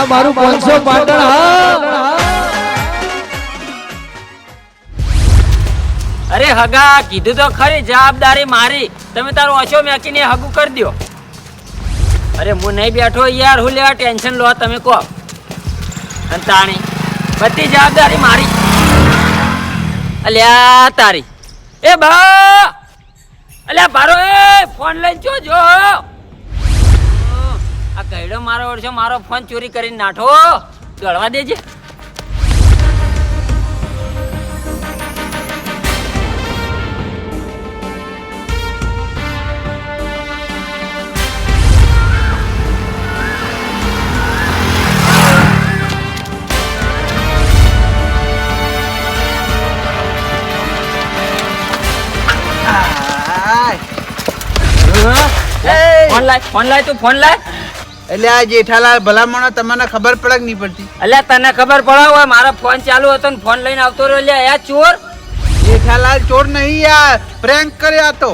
આ મારું પાંચસો પાટણ અરે હગા, કીધું તો ખરી, જવાબદારી મારી. તમે તારું ઓછો મેકીને હગું કરી દો અરે હું નહીં બેઠો યાર, હું લેવા ટેન્શન લો, તમે કહો. અને તાણી, બધી જવાબદારી મારી. અલ્યા, તારી. એ બા! અલ્યા, ભારો, એ, ફોન લઈને જો જો. આ કઈડો મારો ઓળશો મારો ફોન ચોરી કરીને નાઠો. ગળવા દેજે. ફોન લાય ફોન લાય તું ફોન લાય. એટલે આ જેઠાલાલ ભલામણો તમને ખબર પડક નહીં પડતી. એટલે તને ખબર પડે હોય મારો ફોન ચાલુ હતો ને ફોન લઈને આવતો રહ્યો. એટલે યા ચોર? જેઠાલાલ ચોર નહીં યાર પ્રેન્ક કર્યો તો.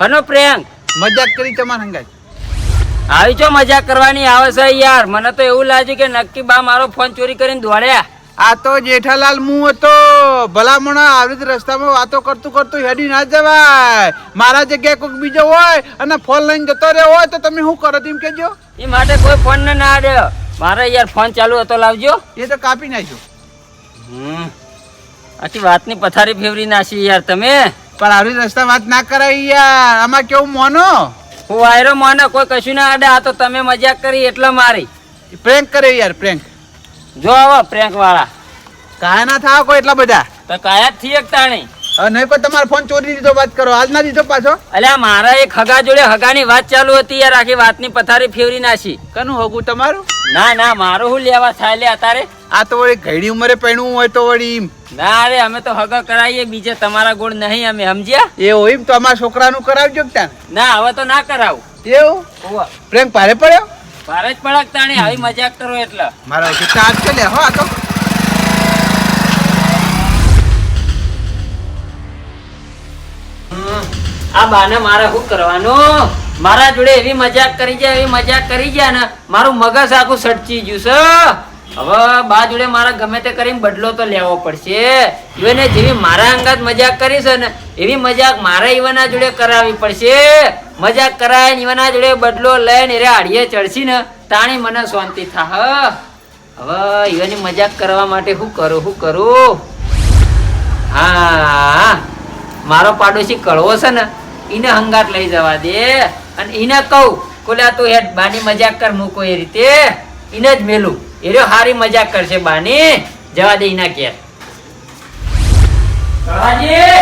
હનો પ્રેંક મજાક કરી તમારા હંગાત. આવી છો મજાક કરવાની આવે છે યાર. મને તો એવું લાગ્યું કે નક્કી બા મારો ફોન ચોરી કરીને દોડ્યા. આ તો જેઠાલાલ મું હતો. ભલામણ આવી રીતે રસ્તામાં વાતો કરતું કરતું હેડી ના જવાય. મારા જગ્યાએ કોઈક બીજો હોય અને ફોન લઈને જતો રહ્યો હોય તો તમે શું કરો તેમ કેજો એ માટે કોઈ ફોન ને ના રહ્યો મારે યાર ફોન ચાલુ હતો લાવજો. એ તો કાપી નાખ્યો. હમ. આખી વાતની પથારી ફેવરી નાખી યાર તમે. પણ આવી રસ્તા વાત ના કરાય યાર. આમાં કેવું મોનો? હું વાયરો મોનો કોઈ કશું ના આડે. આ તો તમે મજાક કરી એટલે મારી. પ્રેન્ક કરે યાર પ્રેન્ક જો આવો પ્રેન્ક વાળા. કાયા ના થાવ કોઈ એટલા બધા. તો કાયા જ થી એકતા નહીં નહીં પણ તમારો ફોન ચોરી દીધો વાત કરો. આજ ના દીધો પાછો. અલ્યા મારા એક હગા જોડે હગાની વાત ચાલુ હતી યાર આખી વાતની પથારી ફેવરી નાખી. કનું હગું તમારું? ના ના મારું હું લેવા થાય લે અતારે. આ તો વળી ઘડી ઉંમરે પહેણવું હોય તો વળી. ના અરે અમે તો હગા કરાવીએ બીજે તમારા ગોળ નહીં અમે સમજ્યા? એ હોય એમ તો અમારા છોકરાનું કરાવજો ત્યાં ના હવે તો ના કરાવું. એવું. પ્રેમ પારે પડ્યો? ભારે જ પડક તાણી આવી મજાક કરો એટલે. મારા હજી ચાર્જ છે લે હો આ તો. આ બાને મારે શું કરવાનું? મારા જોડે એવી મજાક કરી જાય એવી મજાક કરી જાય ને મારું મગજ આખું સટચી ગયું છે. હવે બા જોડે મારા ગમે તે કરીને બદલો તો લેવો પડશે. ઈવને જેવી મારા અંગાત મજાક કરી છે ને એવી મજાક મારે ઈવના જોડે કરાવવી પડશે. મજાક કરાય ને એના જોડે બદલો લઈને એરે હાડીએ ચડશી ને, તાણી મને શાંતિ થા હવે ઈવની મજાક કરવા માટે શું કરું શું કરું? હા, મારો પાડોશી કળવો છે ને એને હંગાટ લઈ જવા દે. અને એને કહું, કોલા તું હેડ, બાની મજાક કર મૂકો એ રીતે. એને જ મેલું, એ રહ્યો સારી મજાક કરશે, બાની. જવા દે એના કે કળવાજી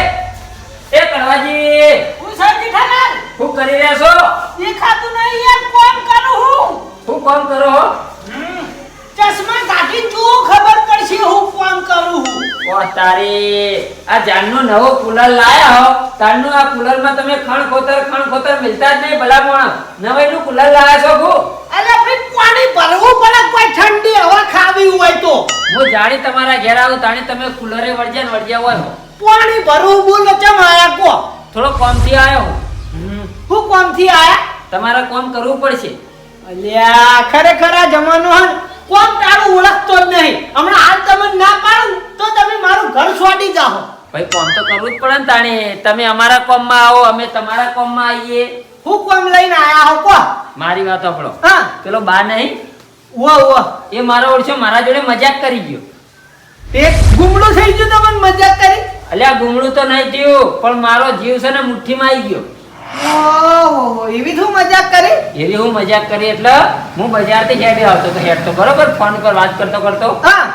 એ કળવાજી શું કરી રહ્યા છો? દેખાતું નહીં યાર કોણ કરું હું? શું કોણ કરો હો? ચશ્મા કાઢી જો ખબર પડશે હું કોણ કરું હું. ઓહ તારી આ જાનનો નવો કુલર લાયા હો. તારનો આ કુલરમાં તમે ખણ ખોતર ખણ ખોતર મિલતા જ નહીં ભલા પણ નવાઈનું કુલર લાયા છો ગો અરે ભાઈ પાણી ભરવું પડે કોઈ ઠંડી હવા ખાવી હોય તો. હું જાણી તમારા ઘેર આવું તાણી તમે કુલરે વળજ્યા ને વળજ્યા હોય. પાણી ભરવું બોલો ચમ આયા કો થોડો કોમથી આવ્યો હું. હું કોમથી આયા? તમારે કોમ કરવું પડશે. અલ્યા ખરેખર આ જમાનો હન કોમ તારું ઓળખતો જ નહીં. હમણાં હાલ તમે ના પાડું તો તમે મારું ઘર છોડી જાઓ. ભાઈ કોમ તો કરવું જ પડે ને તાણે. તમે અમારા કોમમાં આવો અમે તમારા કોમમાં આવીએ. હું કોમ લઈને આયા હો કો. મારી વાત આપણો હા. પેલો બા નહીં? ઓ ઓ એ મારો ઓળખ્યો મારા જોડે મજાક કરી ગયો. એક ગુમડું થઈ ગયું તમને મજાક કરી? અલ્યા ગુમડું તો નહીં થયું પણ મારો જીવ છે ને મુઠ્ઠીમાં આવી ગયો. ઓહો એવી હું મજાક કરી? એવી હું મજાક કરી એટલે હું બજારથી હેડે આવતો તો હેડતો બરોબર? ફોન પર વાત કરતો કરતો.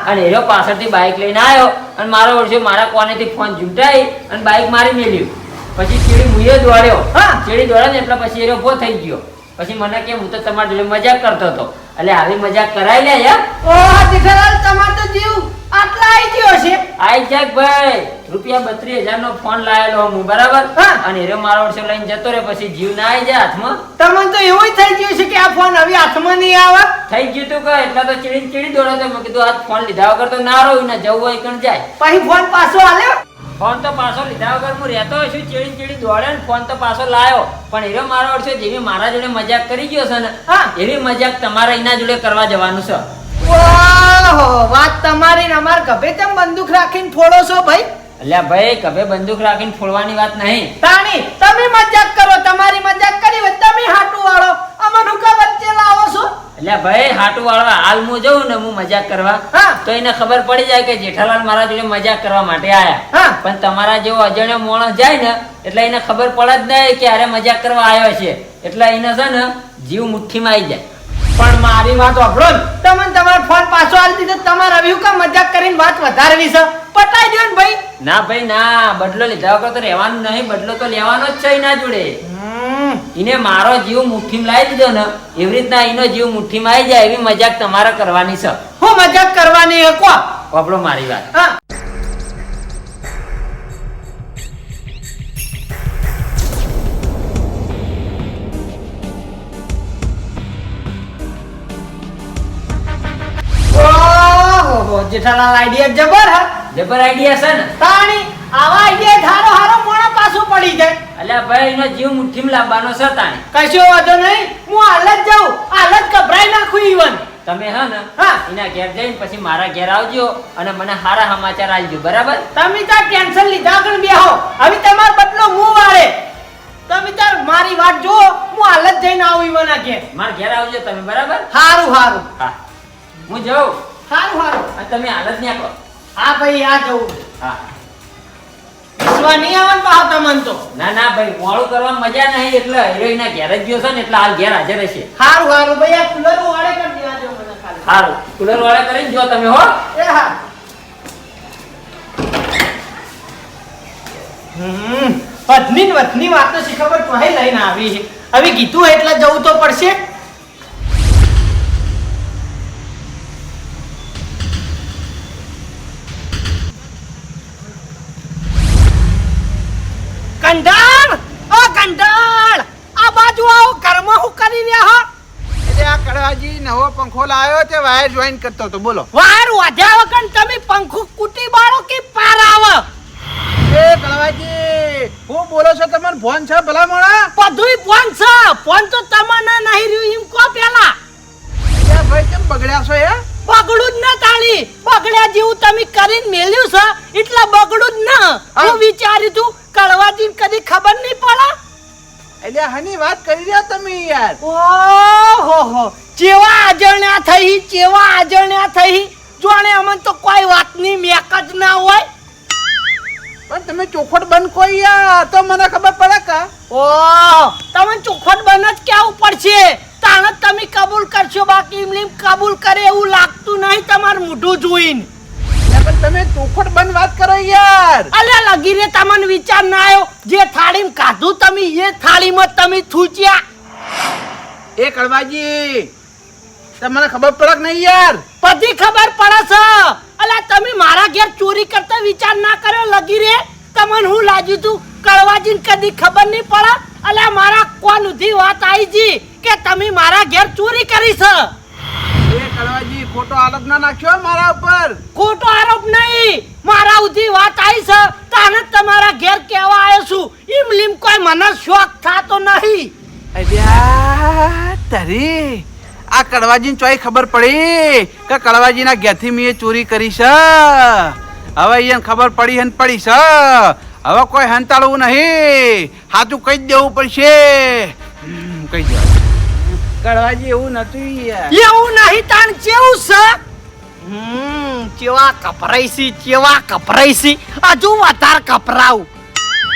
અને એરો પાછળથી બાઇક લઈને આવ્યો અને મારો વર્ષે મારા કોનેથી ફોન ઝૂંટાઈ અને બાઇક મારી મેલ્યું. પછી ચીડી મુએ દોડ્યો. હા. ચીડી દોડ્યો ને એટલે પછી એરો ઊભો થઈ ગયો. પછી મને કે હું તો તમારી જોડે મજાક કરતો હતો. એટલે આવી મજાક કરાઈ લે યાર. ઓહ જેઠાલાલ તમાર તો જીવ. આટલા આવી ગયો છે. આઈ જાક ભાઈ. રૂપિયા બત્રીસ હજાર નો ફોન લાયેલો હું બરાબર? અને એરો મારો વર્ષે લઈને જતો રહે પછી જીવ ના આવી જાય હાથમાં. તમને તો એવું થઈ ગયું છે કે આ ફોન હવે હાથમાં નહીં આવે? થઈ ગયું તું કે એટલે તો ચીડી ચીડી દોડે તો મેં કીધું આ ફોન લીધા વગર તો ના રહું ને જવું હોય કણ જાય. પછી ફોન પાછો આલ્યો ફોન તો પાછો લીધા વગર હું રહેતો છું ચીડી ચીડી દોડે ને ફોન તો પાછો લાયો. પણ એરો મારો વર્ષે જેવી મારા જોડે મજાક કરી ગયો છે ને. એવી મજાક તમારે એના જોડે કરવા જવાનું છે. ઓહો વાત તમારી ને અમાર ગભે તેમ બંદૂક રાખીને ફોડો છો ભાઈ. અલ્યા ભાઈ કભે બંદૂક રાખીને ફોડવાની વાત નહીં. તાણી તમે મજાક કરો તમારી મજાક કરી હોય તમે હાટુ વાળો. અમનું કા વચ્ચે લાવો છો. અલ્યા ભાઈ હાટુ વાળવા હાલ હું જઉં ને હું મજાક કરવા. હા. તો એને ખબર પડી જાય કે જેઠાલાલ મારા જોડે મજાક કરવા માટે આયા. હા. પણ તમારા જેવો અજાણ્યો માણસ જાય ને એટલે એને ખબર પડે જ નહીં કે અરે મજાક કરવા આવ્યો છે. એટલે એને છે ને જીવ મુઠ્ઠીમાં આવી જાય. પણ મારી વાત વાપરો તમે તમારો ફોન પાછો આલી દીધો તમારે અભિયુ કા મજાક કરીને વાત વધારવી છે? પટાઈ દો ને ભાઈ. ના ભાઈ ના. બદલો લીધા વગર તો રહેવાનું નહીં. બદલો તો લેવાનો જ છે એના જોડે. એને મારો જીવ મુઠ્ઠીમાં લાવી દીધો ને એવી રીતના એનો જીવ મુઠ્ઠીમાં આવી જાય એવી મજાક તમારે કરવાની છે. હું મજાક કરવાની હકો વાપરો મારી વાત. હા. જેઠાલાલ આઈડિયા જબર હા. જબર આઈડિયા છે ને? તાણી આવા આઈડિયા ધારો હારો મોણા પાછું પડી જાય. અલ્યા ભાઈ એનો જીવ મુઠ્ઠીમાં લાવવાનો છે તાણી. કશો વાંધો નહીં. હું હાલ જ જાઉં. હાલ જ કભરાઈ નાખું ઈવન. તમે હા ને હા. એના ઘેર જઈને પછી મારા ઘેર આવજો અને મને સારા સમાચાર આપજો બરાબર? તમે તાર ટેન્શન લીધા આગળ બેહો. હવે તમારો બદલો હું વાળે. તમે તાર મારી વાત જો હું હાલ જ જઈને આવું ઈવન ઘેર. મારા ઘેર આવજો તમે બરાબર? સારું સારું હા. હું જાઉં. હારું હારું અને તમે હાલત નહીં આપો હા ભાઈ આ જવું હા. વિશ્વા નહીં આવે ને પાછો તમને તો. ના ના ભાઈ મોડું કરવા મજા નહીં એટલે હિરોઈના ઘેર જ ગયો છે ને એટલે હાલ ઘેર હાજર હશે. હારું હારું ભાઈ આ કુલર વાળે કરી દેવા મને ખાલી. સારું કુલર વાળા કરીને જો તમે હો. એ હા. હમ. પત્ની વાત વતની વાતનો શીખબર તો લઈને આવી છે. હવે કીધું એટલે જવું તો પડશે. પંખો લાવ્યો તે વાયર જોઈન કરતો તો બોલો. વાયર વાધ્યા વગર તમે પંખો કુટી બાળો કે પાર આવ? એ કળવાજી હું બોલો છો તમાર ફોન છે ભલા મોણા બધુંય ફોન છે. ફોન તો તમાના નહીં રહ્યું એમ કો પેલા. ભાઈ કેમ બગડ્યા છો એ? બગડું જ ન તાળી. બગડ્યા જેવું તમે કરીને મેલ્યું છે. એટલે બગડું જ ન. હું. વિચાર્યું તું કડવાજી કદી ખબર નહીં પડે. એટલે હની વાત કરી રહ્યા તમે યાર. ઓહો હો. ચેવા આજણ્યા થઈ ચેવા આજણ્યા થઈ. જોણે અમને તો કોઈ વાતની મેક જ ના હોય. પણ તમે ચોખટ બંધ કોઈ તો મને ખબર પડે કા? ઓહ તમે ચોખટ બંધ જ કેવું પડશે? તાણ જ તમે કબૂલ કરશો બાકી એમની કબૂલ કરે એવું લાગતું નહીં તમારું મોઢું જોઈને. પણ તમે ચોખટ બંધ વાત કરો યાર. અલ્યા લગી રે તમને વિચાર ના આવ્યો. જે થાળીમાં કાઢું તમે એ થાળીમાં તમે થૂચ્યા. એ કડવાજી તમને ખબર પડે નહીં યાર. પછી ખબર પડે છે. અલા તમે મારા ઘેર ચોરી કરતા વિચાર ના કર્યો લગી રે? તમને હું લાગ્યું તું કડવાજીને કદી ખબર નહીં પડે? અલા મારા કોણ ઉધી વાત આવી જી કે તમે મારા ઘેર ચોરી કરી છે? એ કળવાજી ખોટો આરોપ ના નાખ્યો મારા ઉપર. ખોટો આરોપ નહીં. મારા ઉધી વાત આવી છે. તાને તમારા ઘેર કેવા આવ્યો છું. ઈમ લીમ કોઈ મને શોખ થાતો નહીં. અલ્યા તારી આ કડવાજીને ચોઈ ખબર પડી કે કડવાજીના ઘેથી મેં ચોરી કરી છે. હવે અહીંયા ખબર પડી હન પડી છે. હવે કોઈ હંતાળવું નહીં. હાથું કહી દેવું પડશે. કહી દેવા કડવાજી એવું નતું એવું નહીં તાન કેવું છે? હમ કેવા કપરાઈસી ચેવા કપરાઈસી હજુ વધારે કપરાવું.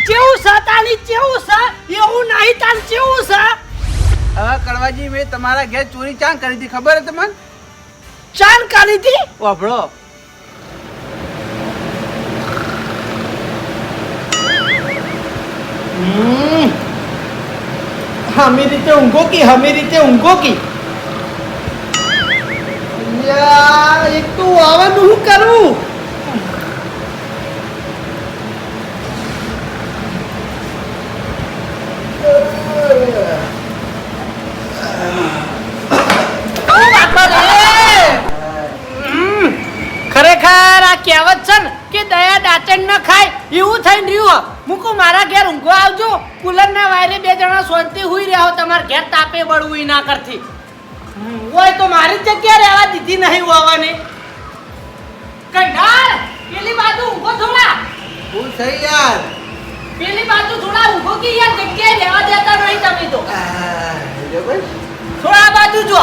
કેવું છે તાની કેવું છે? એવું નહીં તાન કેવું છે? હવે કડવાજી મેં તમારા ઘેર ચોરી ચાં કરી હતી ખબર હે તમને? ચાન કરી હતી? વાપરો હમી. રીતે ઊંઘો કી હમી રીતે ઊંઘો કી? યાર એક તો આવવાનું હું કરું હમ, ખરેખર આ કહેવત છે ને કે દયા દાંતણ ન ખાય એવું થઈને રહ્યું મારા ઘેર ઊંઘો આવજો. કુલર ના વાયરે બે જણા શાંતિ હુઈ રહ્યા હો તમારા ઘેર તાપે બળવું ઈ ના કરતી. ઓય તો મારી જગ્યા રહેવા દીધી નહીં હોવાની. કંડાર પેલી બાજુ ઊભો થોડા. હું થઈ યાર. પેલી બાજુ થોડા ઊભો કે યાર જગ્યાએ રહેવા દેતા નહીં તમે તો. થોડા બાજુ જો.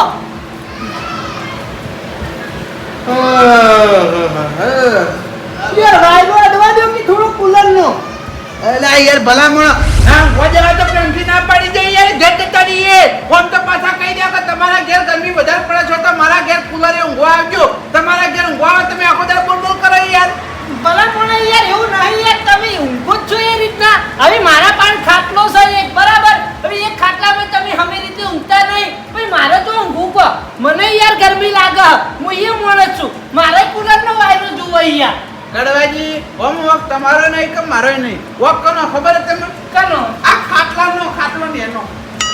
યાર વાયરો અડવા દો કે થોડો કુલર નો અલા યાર ભલામણ. હા વજરા તો પ્રેમથી ના પાડી દે યાર ઘેર કરીએ ફોન તો પાછા કહી દે કે તમારા ઘેર ગરમી વધારે પડે છો તો મારા ઘેર કુલરે ઊંઘવા આવજો. તમારા ઘેર ઊંઘવા આવે તમે આખો દાડો બોલ બોલ કરો યાર. ભલા યાર એવું નહીં યાર તમે ઊંઘો જ છો એ રીતના. હવે મારા પાન ખાટલો છે એક બરાબર? હવે એક ખાટલામાં તમે હમે રીતે ઊંઘતા નહીં. પણ મારે તો ઊંઘવું કો. મને યાર ગરમી લાગે. હું એ માણસ છું. મારે કુલરનો વાયરો જોવો યાર કડવાજી હોમવર્ક તમારો નહીં કે મારો નહીં. વોક કોનો ખબર તમને? કનો આ ખાટલાનો ખાટલો નેનો.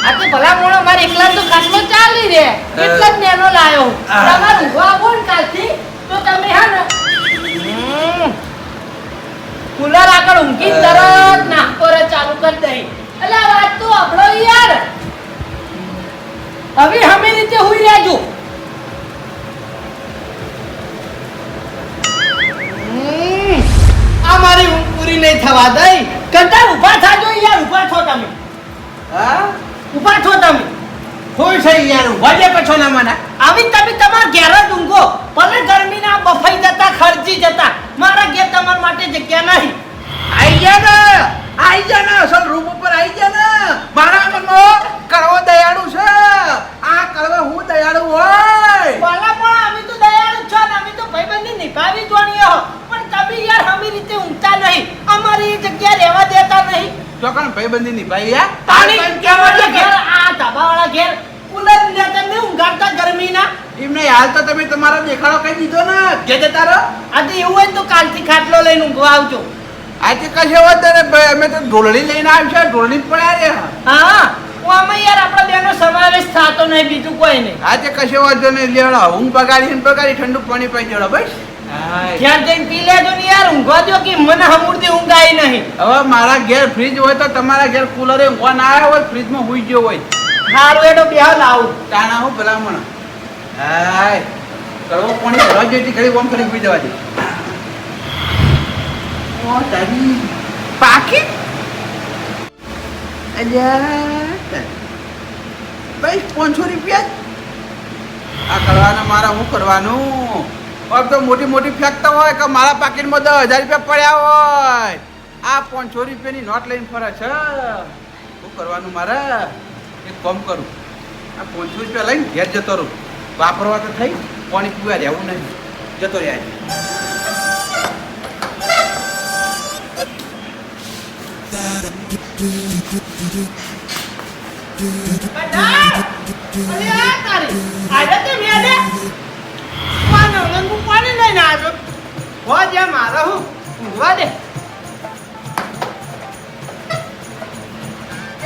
આ તો ભલા મોણો મારે એકલા તો ખાટલો ચાલી રે એટલે જ નેનો લાયો આ. ઊભો આવો ને કાલથી તો તમે હા ને. કુલર આગળ ઊંઘી તરત નાખતો રે ચાલુ કરી દઈ. એટલે વાત તો આપણો યાર. હવે હમે રીતે હુઈ રહેજો. આ મારી ઊંઘ પૂરી નહીં થવા દઈ. કંટાળ ઊભા થાજો યાર ઊભા થો તમે. હા? ઊભા થો તમે. ફૂલ થઈ યાર વજે પછો ના. મને આવી તમે તમારા ઘેર જ ઊંઘો. ભલે ગરમીના બફાઈ જતા ખર્ચી જતા. મારા ઘેર તમારા માટે જગ્યા નહીં. આઈ જા ને આઈ જા ને. અસલ રૂમ ઉપર આઈ જા ને. મારા મનો કડવો દયાળુ છે. આ કડવો હું દયાળુ હોય. ભલા પણ અમે તો દયાળુ છો ને. અમે તો ભાઈબંધી નિભાવી જોણીએ હમી રીતે ઊંઘતા નહીં. અમારી જગ્યા રહેવા દેતા નહીં. ચોકણ ભાઈબંધી નિભાઈ યાર તાણી કેમ ઘેર? આ ધાબાવાળા ઘેર. કુલર ને તમે ઊંઘાડતા ગરમીના? એમને હાલ તો તમે તમારો દેખાડો કઈ દીધો ને? જે જતા રહો આ તો એવું હોય તો કાલથી ખાટલો લઈને ઊંઘવા આવજો. આજે કશે વાત ને ભાઈ અમે તો ઢોલણી લઈને આવશે ઢોલણી પડ્યા રે હા. આમાં યાર આપણા બેનો સમાવેશ થતો નહીં બીજું કોઈ નહીં. આજે કશે વાંધો નહીં લેવડો હું બગાડી ને બગાડી ઠંડુ પાણી પાઈ દેડો બસ. હાય. જઈને પી લેજો ને યાર ઊંઘવા દો કે મને હમુરથી ઊંઘાય નહીં. હવે મારા ઘેર ફ્રીજ હોય તો તમારા ઘેર કુલરે ઊંઘવા ના આવ્યો હોય ફ્રીજમાં હુઈ ગયો હોય. સારું એનો બેહ લાવું. તાણા હું ભલામણ? હાય. કરવો પાણી ભરવા જેટી ઘડી ઓમ કરી હુઈ જવા દે. ઓ તારી પાકી? અલ્યા ભાઈ પાંચસો રૂપિયા? આ કરવાના મારા શું કરવાનું? હવે તો મોટી મોટી ફેંકતા હોય કે મારા પાકીટમાં દસ હજાર રૂપિયા પડ્યા હોય. આ પાંચસો રૂપિયાની નોટ લઈને ફરે છે. શું કરવાનું મારે? એક કામ કરું. આ પાંચસો રૂપિયા લઈને ઘેર જતો રહું. વાપરવા તો થઈ, પાણી પીવા રહેવું નહીં. જતો રહ્યા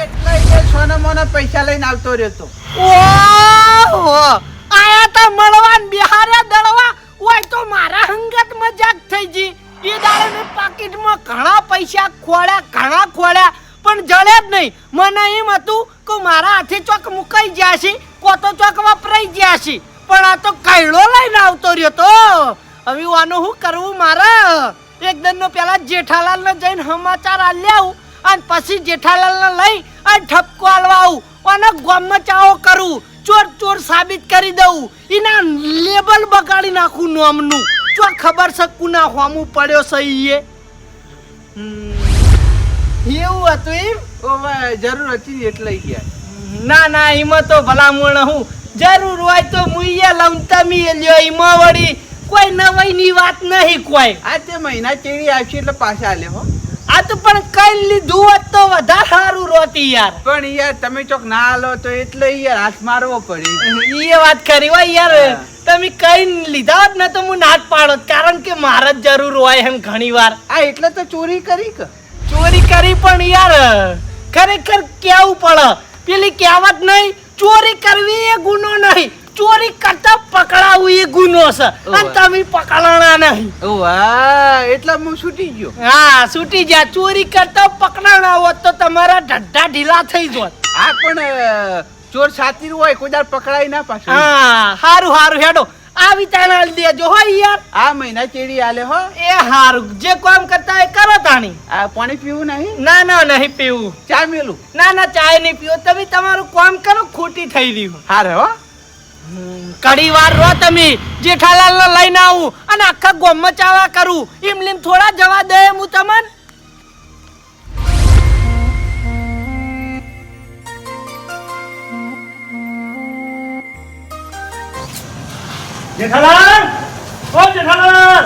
એટલે એ સોના મોના પૈસા લઈને આવતો રહેતો. આયા તા મળવાન બિહાર્યા દળવા ઓય તો મારા હંગત મજાક થઈ ગઈ. એ દાડે મેં પાકીટમાં ઘણા પૈસા ખોળ્યા ઘણા ખોળ્યા પણ જડે જ નહીં. મને એમ હતું કે મારા હાથે ચોક મુકાઈ ગયા છે કો ચોક વપરાઈ ગયા છે. પણ આ તો કૈડો લઈને આવતો રહ્યો તો. હવે આનું શું કરવું મારે? એક દિનનો પેલા જેઠાલાલને જઈને સમાચાર આલ્યા આવું અને પછી જેઠાલાલને લઈ અને ઠપકો આલવા આવું અને ગામમાં ચાવો કરું ચોર ચોર સાબિત કરી દઉં. એના લેબલ બગાડી નાખું નોમનું. જો ખબર છે કુના હોમું પડ્યો છે ઈએ એવું હતું એમ? જરૂર હતી એટલે ગયા. ના ના એમાં તો ભલામણ હું જરૂર હોય તો મુઈયા લમતા મી લ્યો એમાં વળી કોઈ નવાઈની વાત નહીં કોઈ. આ તે મહિના ચેડી આવશે એટલે પાછા હો. આ તો પણ કઈ લીધું હોત તો વધારે સારું રોતી યાર. પણ યાર તમે ચોક ના આલો તો એટલે યાર હાથ મારવો પડે. એ વાત કરી હોય યાર. તમે કઈ લીધા હોત ને તો હું ના પાડો કારણ કે મારે જ જરૂર હોય એમ ઘણી વાર આ એટલે તો ચોરી કરી કે. ચોરી કરી પણ યાર ખરેખર કેવું પડે? પેલી કહેવત નહીં ચોરી કરવી એ ગુનો નહીં ચોરી કરતા પકડાવું એ ગુનો છે. અને તમે પકડાણા નહીં. વાહ એટલે હું છૂટી ગયો. હા છૂટી જા ચોરી કરતા પકડાણા હોત તો તમારા ઢઢા ઢીલા થઈ જોત. આ પણ ચોર સાતી હોય કોઈ દાર પકડાય ના પાછું. હા હારું હારું હેડો. આવી તાણા દેજો હો યાર આ મહિના ચેડી આલે હો? એ હારું. જે કામ કરતા એ કરો તાણી. આ પાણી પીવું નહીં? ના ના નહીં પીવું. ચા મેલું? ના ના ચા નહીં પીવો. તમે તમારું કામ કરો ખોટી થઈ રહ્યું. હારે હો. કડી વાર રહો તમે જેઠાલાલ ને લઈને આવું અને આખા ગોમ ચાવા કરું. એમ લીમ થોડા જવા દે હું તમને. જેઠાલાલ! ઓ જેઠાલાલ!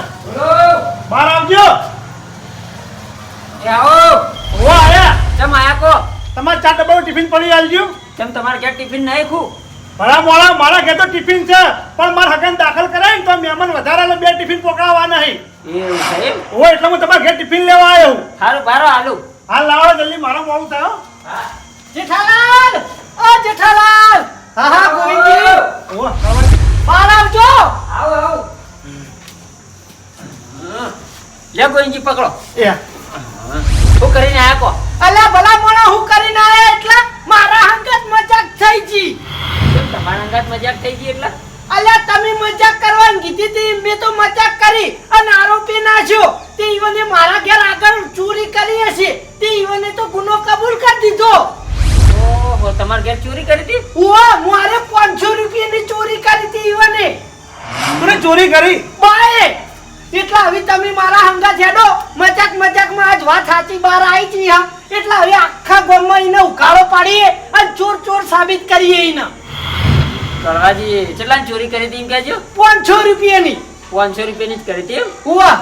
બહાર આવજો. આવો. ઓ આયા. કેમ આયા કો? તમારે ચાર ડબ્બાનું ટિફિન પડી આવજો કેમ તમારે ક્યાં ટિફિન નાખ્યું મારા મોડા મારા ઘેર તો ટિફિન છે પણ મારા હગન દાખલ કરાય ને તો મહેમાન વધારે બે ટિફિન પકડાવવા નહીં. એવું છે ઓ એટલે હું તમારા ઘેર ટિફિન લેવા આવ્યો હું સારું બારો હાલો. હાલ લાવો જલ્દી મારા મોડું થાય હો. જેઠાલાલ! ઓ જેઠાલાલ! હા હા ગોવિંદજી. ઓ બહાર આવજો. આવો આવો. લે ગોવિંદજી પકડો. એ શું કરીને આયા કો અલ્યા ભલા મોણા હું કરીને આયા એટલે? મારા હંગત મજાક થઈ જી. તમારા હંગત મજાક થઈ ગઈ એટલે? અલ્યા તમે મજાક કરવાની કીધી હતી મેં તો મજાક કરી અને આરોપી નાખ્યો તે ઈવને મારા ઘેર આગળ ચોરી કરી હશે. તે ઈવને તો ગુનો કબૂલ કરી દીધો. ઓહો તમારા ઘેર ચોરી કરી હતી ઓ મારે 500 રૂપિયાની ચોરી કરી હતી ઈવને. મને ચોરી કરી? બાએ એટલા હવે તમે મારા હંગા છેડો મજાક મજાકમાં આજ વાત સાચી બહાર આવી છે હા. એટલા હવે આખા ગામમાં એને ઉકાળો પાડીએ અને ચોર ચોર સાબિત કરીએ એને. કરવાજી કેટલા ચોરી કરી હતી એમ કહેજો? 500 રૂપિયાની. પાંચસો રૂપિયાની જ કરી હતી હુવા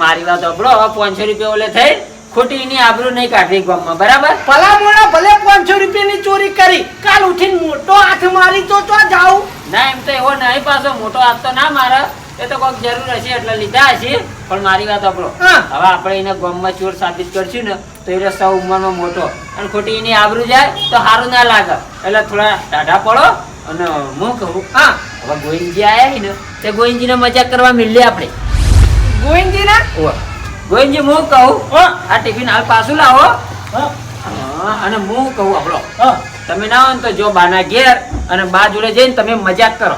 મારી વાત હવે પાંચસો રૂપિયા ઓલે થઈ ખોટી એની આબરૂ નહીં કાઢી ગામમાં બરાબર? ભલા મોડા ભલે 500 રૂપિયાની ચોરી કરી કાલ ઉઠીને મોટો હાથ મારી તો તો જાઉં. ના એમ તો એવો નહીં પાછો મોટો હાથ તો ના મારે. એ તો કોઈક જરૂર હશે એટલે લીધા હશે. પણ મારી વાત આપણો. હવે આપણે એને ગામમાં ચોર સાબિત કરશું ને તો એ સૌ ઉંમરમાં મોટો. અને ખોટી એની આબરૂ જાય તો સારું ના લાગે. એટલે થોડા ટાઢા પડો અને હું કહું હા. હવે ગોવિંદજી આવ્યા ને તે ગોવિંદજીને મજાક કરવા મિલીએ આપણે. ગોવિંદજી ના ગોવિંદજી હું કહું. હા. આ ટિફિન હાલ પાછું લાવો. અને હું કહું આપણો. હા. તમે ના હો ને તો જો બાના ઘેર અને બા જોડે જઈને તમે મજાક કરો.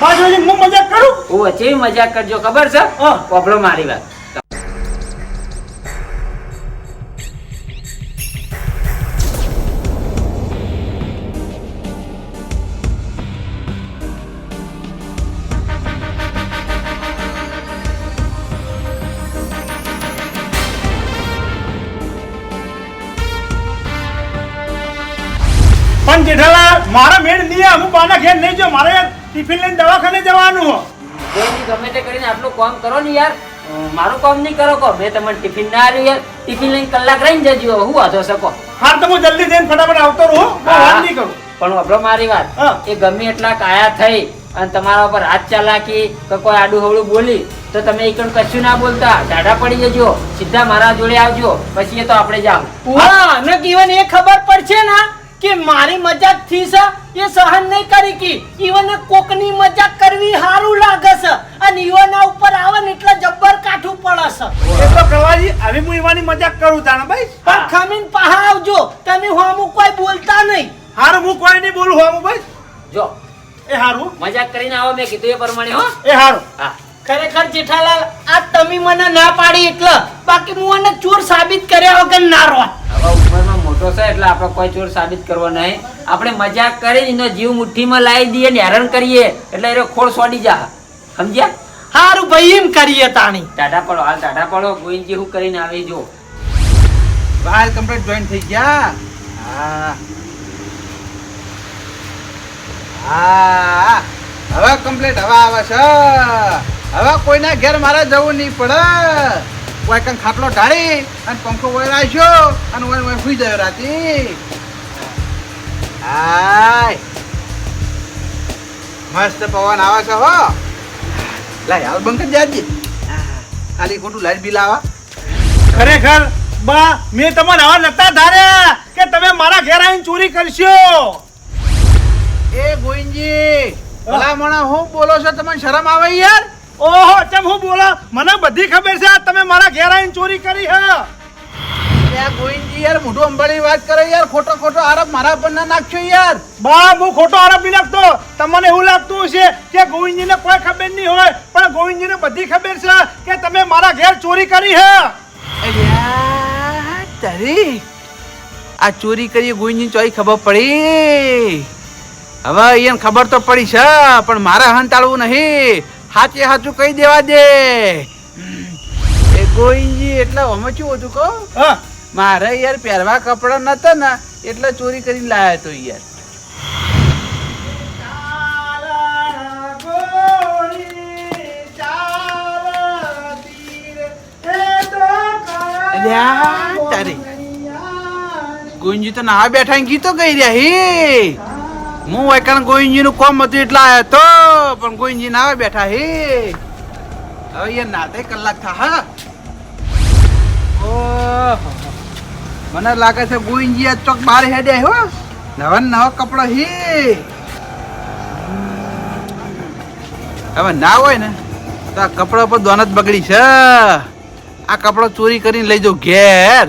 બાજુ હું મજાક કરું? ઓ વચ્ચે મજાક કરજો ખબર છે. પોપડો મારી વાત. પણ જેઠાલાલ મારા મેળ નહીં અમુક પાના બાના ઘેર નહીં જો મારે ટિફિન લઈને દવાખાને જવાનું હો. ગોવિંદજી ગમે તે કરીને આટલું કામ કરો ને યાર. મારું કામ નહીં કરો કો. મેં તમને ટિફિન ના આવ્યું યાર. ટિફિન લઈને કલાક રહીને જજો. હું વાંધો શકો. હા તો હું જલ્દી જઈને ફટાફટ આવતો રહું હું. વાત નહીં કરું. પણ અભરો મારી વાત. એ ગમે એટલા કાયા થઈ અને તમારા ઉપર હાથ ચાલાકી કે કોઈ આડું હવળું બોલી તો તમે એકણ કશું ના બોલતા. ડાઢા પડી જજો. સીધા મારા જોડે આવજો. પછી એ તો આપણે જાવ હા ને જીવન એ ખબર પડશે ને. કે મારી મજાકથી છે? એ સહન નહીં કરી કી. ઈવને કોકની મજાક કરવી સારું લાગે છે. અને ઈવના ઉપર આવે ને એટલે જબ્બર કાઠું પડે છે. એ તો કળવાજી હવે હું ઈવાની મજાક કરું તાણા ભાઈ? પણ ખમીન પાહા આવજો. તમે હોમું કોઈ બોલતા નહીં. હારું હું કોઈ નહીં બોલું હું ભાઈ? જો. એ હારું. મજાક કરીને આવો મેં કીધું એ પ્રમાણે હો. એ હારું. હા. ખરેખર જેઠાલાલ આ તમે મને ના પાડી એટલે. બાકી હું મને ચોર સાબિત કર્યા વગર ના રહો હવે ઉંમરમાં મોટો છે એટલે આપણે કોઈ ચોર સાબિત કરવો નહીં. આપણે મજાક કરી એનો જીવ મુઠ્ઠીમાં લાવી દઈએ ને હેરાન કરીએ એટલે એ ખોળ સોડી જા સમજ્યા? સારું ભાઈ એમ કરીએ તાણી. ટાટા પડો હાલ ટાટા પડો. ગોવિંદજી હું કરીને આવી જો. બહાર કમ્પ્લીટ જોઈન થઈ ગયા. હા. હા. હવે કમ્પ્લીટ હવા આવે છે. હવે કોઈના ઘેર મારે જવું નહીં પડે. કોઈ કંઈ ખાટલો ઢાળી અને પંખો વળી રાખ્યો અને વળી વળી સુઈ ગયો રાતી. હાય. મસ્ત પવન આવે છે હો. લાય હાલ બંક દેજે. ખાલી ખોટું લાઈટ બિલ આવા ખરેખર બા મેં તમને આવા નતા ધાર્યા કે તમે મારા ઘેર આવીને ચોરી કરશો. એ ગોવિંદજી ભલા મણા હું બોલો છો તમને શરમ આવે યાર? ઓહો ચમ હું બોલો? મને બધી ખબર છે આ તમે મારા ઘેર આવીને ચોરી કરી હે. ગોવિંદજી યાર મોઢું અંબાડી વાત કરે યાર ખોટો ખોટો આરોપ મારા પર ના નાખશો યાર. બા હું ખોટો આરોપ નહીં લાગતો તમને એવું લાગતું હશે કે ગોવિંદજીને કોઈ ખબર નહીં હોય પણ ગોવિંદજીને બધી ખબર છે કે તમે મારા ઘેર ચોરી કરી હે. તારી. આ ચોરી કરી ગોવિંદજી ચોરી ખબર પડી. હવે એને ખબર તો પડી છે પણ મારે હંતાળવું નહીં. હાચે હાચું કહી દેવા દે. એ ગોવિંદજી એટલે અમે શું હતું કહો? મારે યાર પહેરવા કપડા નતા ને એટલે ચોરી કરીને લાયા તો યાર. તારી. ગુંજી તો ના બેઠા ગીતો ગઈ રહ્યા હે. હું એકણ ગોવિંદજી નું કોમ હતું એટલે આયો તો, પણ ગોવિંદજી ના આવે બેઠા હે. હવે એ નાતે કલાક થા, હા. ઓહો. મને લાગે છે ગોવિંદજી આ ચોક બહાર હેડે હો. નવા નવા કપડા હે. હવે ના હોય ને, તો આ કપડા પર દોનત બગડી છે. આ કપડો ચોરી કરીને લઈ જાઉં ઘેર.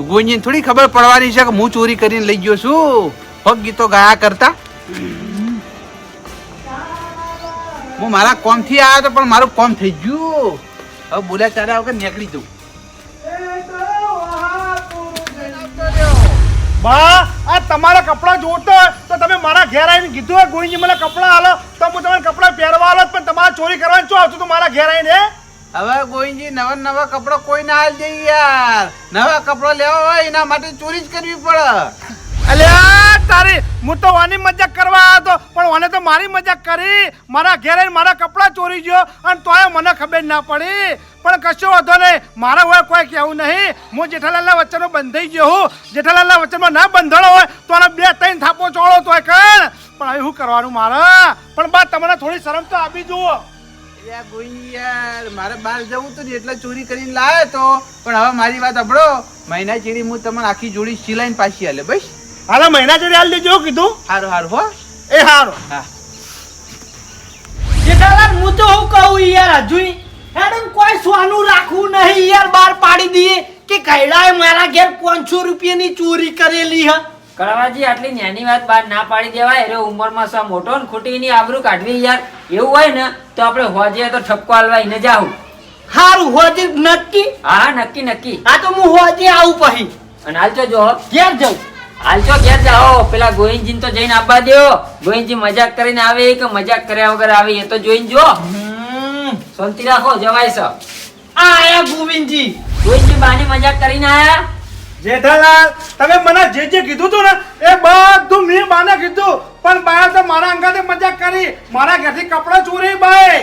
ગોવિંદજીને થોડી ખબર પડવાની છે કે હું ચોરી કરીને લઈ ગયો છું. ફક ગીતો ગાયા કરતા. હું મારા કોમથી આવ્યો હતો પણ મારું કોમ થઈ ગયું. હવે બોલ્યા ચાલ્યા વગર નીકળી જવું બા આ તમારા કપડાં જોતો તો તમે મારા ઘેર આવીને કીધું હોય ગોઈજી મને કપડાં હાલો તો હું તમારે કપડાં પહેરવા હાલો પણ તમારે ચોરી કરવાની શું આવતું તું મારા ઘેર આવીને હે? હવે ગોવિંદજી નવા નવા કપડા કોઈ ના હાલ જઈ યાર. નવા કપડા લેવા હોય એના માટે ચોરી જ કરવી પડે. અલ્યા! તારી હું તો વાની મજાક કરવા આવ્યો હતો, પણ ઓને તો મારી મજાક કરી. મારા ઘેર મારા કપડાં ચોરી ગયો અને તોય મને ખબર ના પડી. પણ કશો વાંધો નહીં. મારા હોય કોઈ કહેવું નહીં. હું જેઠાલાલના વચ્ચેનો બંધાઈ ગયો હું. જેઠાલાલના વચ્ચેમાં ના બંધાણો હોય, તો આને બે ત્રણ થાપો ચોળો તોય કર. પણ હવે શું કરવાનું મારે? પણ બા, તમને થોડી શરમ તો આપી જુઓ. મારે બહાર જવું હતું ને એટલે ચોરી કરીને લાવ્યો તો. પણ હવે મારી વાત અભળો મહિના ચીડી હું તમને આખી જોડી સિલાઈને પાછી હાલે બસ. હાલો મહિના જોડે હાલ દેજો કીધું. સારું સારું હો. એ હારો. હા. જેઠાલાલ હું તો હું કહું યાર હજુ મેડમ કોઈ સોનું રાખવું નહીં યાર બાર પાડી દઈએ કે કૈલાએ મારા ઘેર પાંચસો રૂપિયાની ચોરી કરેલી હ. કળવાજી આટલી નાની વાત બહાર ના પાડી દેવાય. અરે ઉંમરમાં સા મોટો ને ખોટી એની આબરૂ કાઢવી યાર. એવું હોય ને તો આપણે હોજે તો ઠપકો હાલવા ને જાવું હારું હોજે નક્કી? હા હા, નક્કી નક્કી. આ તો હું હોજે આવું પછી. અને હાલ તો જો. ઘેર જઉં. હાલ તો ઘેર જાઓ. પેલા ગોવિંદજી તો જઈને આપવા દ્યો. ગોવિંદજી મજાક કરીને આવે કે મજાક કર્યા વગર આવે એ તો જોઈને જો શાંતિ રાખો જવાય સર આ આયા ગોવિંદજી. ગોવિંદજી બાની મજાક કરીને આયા. જેઠાલાલ તમે મને જે જે કીધું તું ને એ બધું મેં બાને કીધું. પણ બાએ તો મારા અંગાતે મજાક કરી. મારા ઘરથી કપડાં ચોરી બાય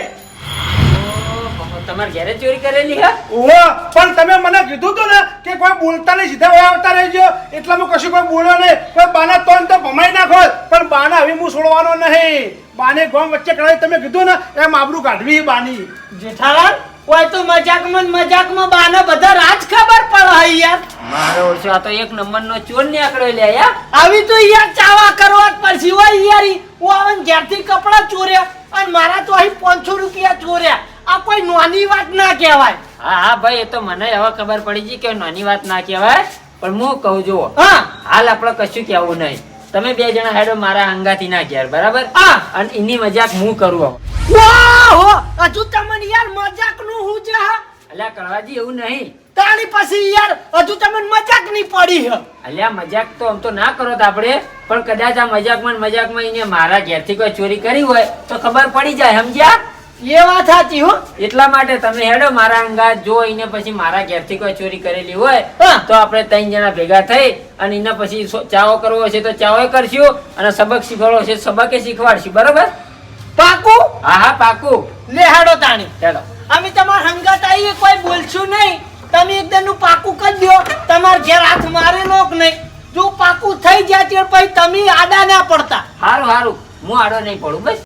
તમારે ઘરે ચોરી કરેલી હે? ઓહો પણ તમે મને કીધું તું ને કે કોઈ બોલતા નહીં સીધા વયા આવતા રહેજો. એટલે હું કશું કોઈ બોલ્યો નહીં. કોઈ બાના તોન તો ભમાઈ નાખો પણ બાના હવે હું છોડવાનો નહીં. બાને ગોમ વચ્ચે કરાવી તમે કીધું ને એમ આબરૂ કાઢવી બાની. જેઠાલાલ કોઈ તો મજાકમાં ને મજાકમાં બાને બધા રાજ ખબર પડે હે યાર. મારો ઓછો આ તો એક નંબરનો ચોર ને આકડો લે યાર આવી તો યાર ચાવા કરવા જ પડશે હોય યાર. હું આવન ઘેરથી કપડા ચોર્યા અને મારા તો અહીં પાંચસો રૂપિયા ચોર્યા. આ કોઈ નાની વાત ના કહેવાય. હા હા ભાઈ એ તો મને હવે ખબર પડી ગઈ કે નાની વાત ના કહેવાય. પણ હું કહું જુઓ. હા. હાલ આપણે કશું કહેવું નહીં. તમે બે જણા હેડો મારા અંગાથી ના ઘેર બરાબર? હા. અને એની મજાક હું કરું વાહો હજુ તમને યાર મજાકનું હું જા અલ્યા કળવાજી એવું નહીં. તાણી પછી યાર હજુ તમને મજાક નહીં પડી હે. અલ્યા મજાક તો આમ તો ના કરો તો આપણે. પણ કદાચ આ મજાકમાં ને મજાકમાં એને મારા ઘેરથી કોઈ ચોરી કરી હોય તો ખબર પડી જાય સમજ્યા? એ વાત સાચી હો. એટલા માટે તમે હેડો મારા અંગાત જોઈને પછી મારા ઘેરથી કોઈ ચોરી કરેલી હોય. તો આપણે ત્રણ જણા ભેગા થઈ અને એને પછી ચાવો કરવો છે તો ચાવો કરશું અને સબક શીખવાડવો છે સબકે શીખવાડશું બરોબર? પાકું? હા હા પાકું. લે હેડો તાણી. હેડો. અમે તમારા હંગાત આવીએ કોઈ બોલશું નહીં. તમે એકદમનું પાકું કરી દો. તમારા ઘેર હાથ મારેલો કે નહીં. જો પાકું થઈ જાય પછી તમે આડા ના પડતા. સારું હારું. હું આડો નહીં પડું બસ.